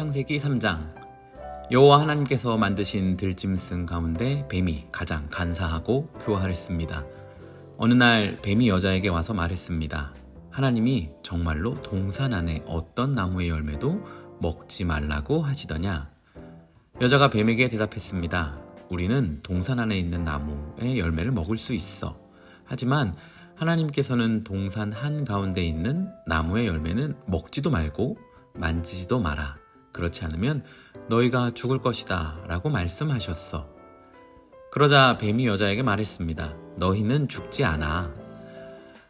창세기 3장 여호와 하나님께서 만드신 들짐승 가운데 뱀이 가장 간사하고 교활했습니다. 어느 날 뱀이 여자에게 와서 말했습니다. 하나님이 정말로 동산 안에 어떤 나무의 열매도 먹지 말라고 하시더냐? 여자가 뱀에게 대답했습니다. 우리는 동산 안에 있는 나무의 열매를 먹을 수 있어. 하지만 하나님께서는 동산 한 가운데 있는 나무의 열매는 먹지도 말고 만지지도 마라. 그렇지 않으면 너희가 죽을 것이다. 라고 말씀하셨어. 그러자 뱀이 여자에게 말했습니다. 너희는 죽지 않아.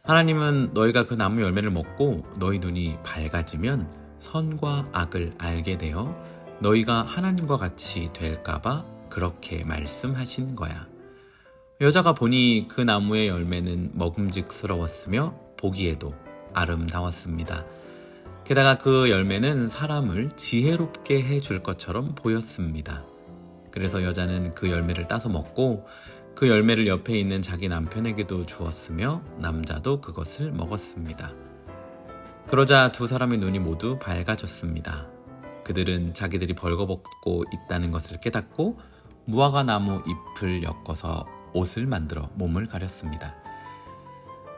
하나님은 너희가 그 나무 열매를 먹고 너희 눈이 밝아지면 선과 악을 알게 되어 너희가 하나님과 같이 될까봐 그렇게 말씀하신 거야. 여자가 보니 그 나무의 열매는 먹음직스러웠으며 보기에도 아름다웠습니다. 게다가 그 열매는 사람을 지혜롭게 해줄 것처럼 보였습니다. 그래서 여자는 그 열매를 따서 먹고 그 열매를 옆에 있는 자기 남편에게도 주었으며 남자도 그것을 먹었습니다. 그러자 두 사람의 눈이 모두 밝아졌습니다. 그들은 자기들이 벌거벗고 있다는 것을 깨닫고 무화과 나무 잎을 엮어서 옷을 만들어 몸을 가렸습니다.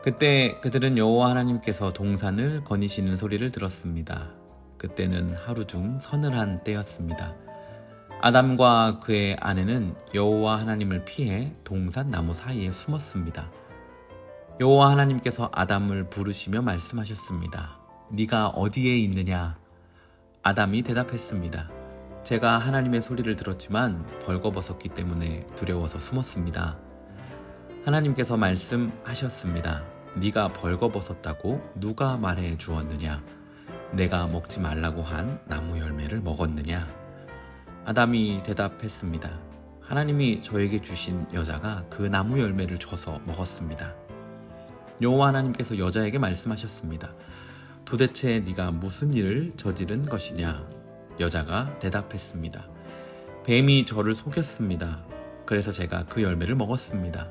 그때 그들은 여호와 하나님께서 동산을 거니시는 소리를 들었습니다. 그때는 하루 중 서늘한 때였습니다. 아담과 그의 아내는 여호와 하나님을 피해 동산 나무 사이에 숨었습니다. 여호와 하나님께서 아담을 부르시며 말씀하셨습니다. 네가 어디에 있느냐? 아담이 대답했습니다. 제가 하나님의 소리를 들었지만 벌거벗었기 때문에 두려워서 숨었습니다. 하나님께서 말씀하셨습니다. 네가 벌거벗었다고 누가 말해 주었느냐? 내가 먹지 말라고 한 나무 열매를 먹었느냐? 아담이 대답했습니다. 하나님이 저에게 주신 여자가 그 나무 열매를 줘서 먹었습니다. 여호와 하나님께서 여자에게 말씀하셨습니다. 도대체 네가 무슨 일을 저지른 것이냐? 여자가 대답했습니다. 뱀이 저를 속였습니다. 그래서 제가 그 열매를 먹었습니다.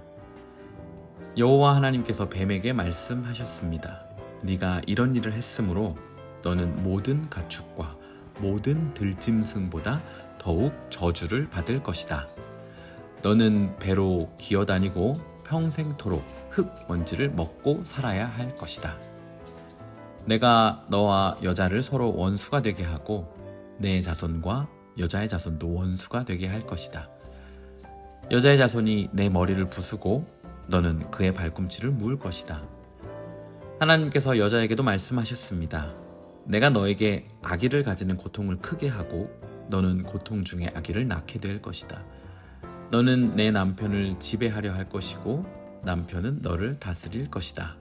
여호와 하나님께서 뱀에게 말씀하셨습니다. 네가 이런 일을 했으므로 너는 모든 가축과 모든 들짐승보다 더욱 저주를 받을 것이다. 너는 배로 기어다니고 평생토록 흙 먼지를 먹고 살아야 할 것이다. 내가 너와 여자를 서로 원수가 되게 하고 내 자손과 여자의 자손도 원수가 되게 할 것이다. 여자의 자손이 내 머리를 부수고 너는 그의 발꿈치를 무을 것이다. 하나님께서 여자에게도 말씀하셨습니다. 내가 너에게 아기를 가지는 고통을 크게 하고 너는 고통 중에 아기를 낳게 될 것이다. 너는 내 남편을 지배하려 할 것이고 남편은 너를 다스릴 것이다.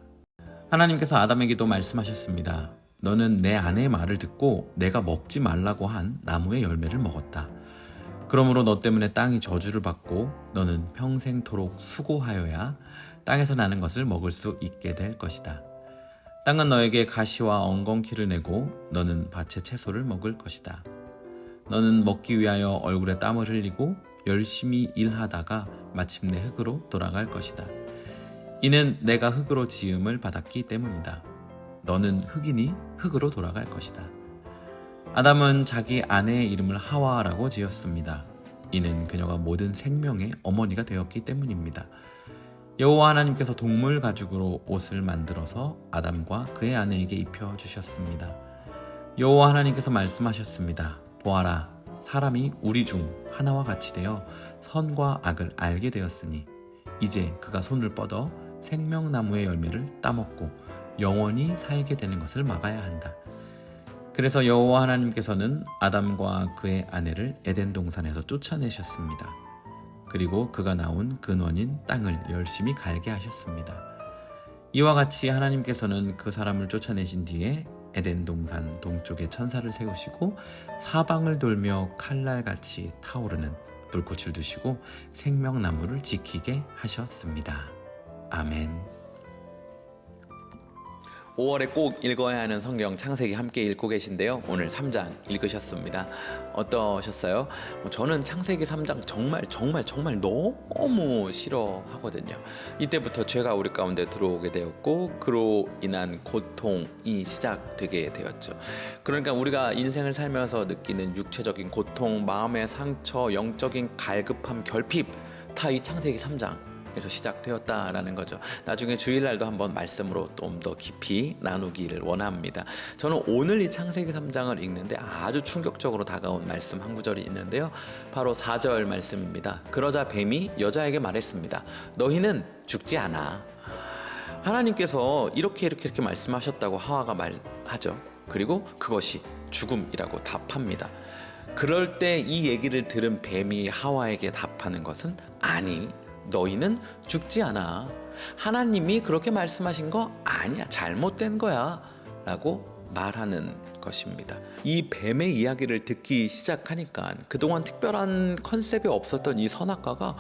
하나님께서 아담에게도 말씀하셨습니다. 너는 내 아내의 말을 듣고 내가 먹지 말라고 한 나무의 열매를 먹었다. 그러므로 너 때문에 땅이 저주를 받고 너는 평생토록 수고하여야 땅에서 나는 것을 먹을 수 있게 될 것이다. 땅은 너에게 가시와 엉겅퀴를 내고 너는 밭의 채소를 먹을 것이다. 너는 먹기 위하여 얼굴에 땀을 흘리고 열심히 일하다가 마침내 흙으로 돌아갈 것이다. 이는 내가 흙으로 지음을 받았기 때문이다. 너는 흙이니 흙으로 돌아갈 것이다. 아담은 자기 아내의 이름을 하와라고 지었습니다. 이는 그녀가 모든 생명의 어머니가 되었기 때문입니다. 여호와 하나님께서 동물 가죽으로 옷을 만들어서 아담과 그의 아내에게 입혀 주셨습니다. 여호와 하나님께서 말씀하셨습니다. 보아라, 사람이 우리 중 하나와 같이 되어 선과 악을 알게 되었으니 이제 그가 손을 뻗어 생명나무의 열매를 따먹고 영원히 살게 되는 것을 막아야 한다. 그래서 여호와 하나님께서는 아담과 그의 아내를 에덴 동산에서 쫓아내셨습니다. 그리고 그가 나온 근원인 땅을 열심히 갈게 하셨습니다. 이와 같이 하나님께서는 그 사람을 쫓아내신 뒤에 에덴 동산 동쪽에 천사를 세우시고 사방을 돌며 칼날같이 타오르는 불꽃을 두시고 생명나무를 지키게 하셨습니다. 아멘. 5월에 꼭 읽어야 하는 성경 창세기 함께 읽고 계신데요. 오늘 3장 읽으셨습니다. 어떠셨어요? 뭐 저는 창세기 3장 정말 정말 정말 너무 싫어하거든요. 이때부터 죄가 우리 가운데 들어오게 되었고 그로 인한 고통이 시작되게 되었죠. 그러니까 우리가 인생을 살면서 느끼는 육체적인 고통, 마음의 상처, 영적인 갈급함, 결핍 다 이 창세기 3장 에서 시작되었다라는 거죠. 나중에 주일날도 한번 말씀으로 좀 더 깊이 나누기를 원합니다. 저는 오늘 이 창세기 3장을 읽는데 아주 충격적으로 다가온 말씀 한 구절이 있는데요. 바로 4절 말씀입니다. 그러자 뱀이 여자에게 말했습니다. 너희는 죽지 않아. 하나님께서 이렇게 이렇게 이렇게 말씀하셨다고 하와가 말하죠. 그리고 그것이 죽음이라고 답합니다. 그럴 때 이 얘기를 들은 뱀이 하와에게 답하는 것은 아니 너희는 죽지 않아. 하나님이 그렇게 말씀하신 거 아니야. 잘못된 거야. 라고 말하는 것입니다. 이 뱀의 이야기를 듣기 시작하니까 그동안 특별한 컨셉이 없었던 이 선악과가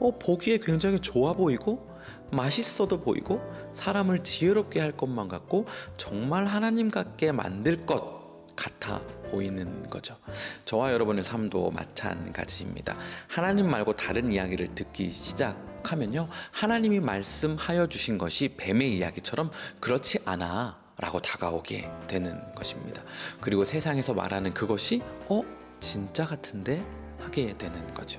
어, 보기에 굉장히 좋아 보이고 맛있어도 보이고 사람을 지혜롭게 할 것만 같고 정말 하나님 같게 만들 것 같아 보이는 거죠. 저와 여러분의 삶도 마찬가지입니다. 하나님 말고 다른 이야기를 듣기 시작하면요. 하나님이 말씀하여 주신 것이 뱀의 이야기처럼 그렇지 않아. 라고 다가오게 되는 것입니다. 그리고 세상에서 말하는 그것이 어? 진짜 같은데? 하게 되는 거죠.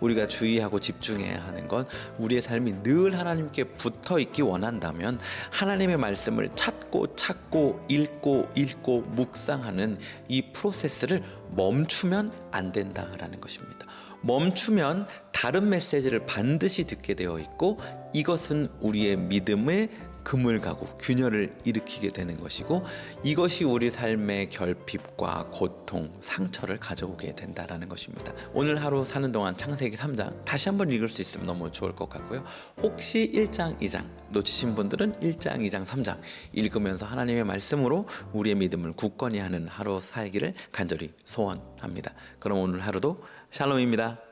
우리가 주의하고 집중해야 하는 건 우리의 삶이 늘 하나님께 붙어 있기 원한다면 하나님의 말씀을 찾고 찾고 읽고 읽고 묵상하는 이 프로세스를 멈추면 안 된다라는 것입니다. 멈추면 다른 메시지를 반드시 듣게 되어 있고 이것은 우리의 믿음의 금을 가고 균열을 일으키게 되는 것이고 이것이 우리 삶의 결핍과 고통, 상처를 가져오게 된다라는 것입니다. 오늘 하루 사는 동안 창세기 3장 다시 한번 읽을 수 있으면 너무 좋을 것 같고요. 혹시 1장, 2장 놓치신 분들은 1장, 2장, 3장 읽으면서 하나님의 말씀으로 우리의 믿음을 굳건히 하는 하루 살기를 간절히 소원합니다. 그럼 오늘 하루도 샬롬입니다.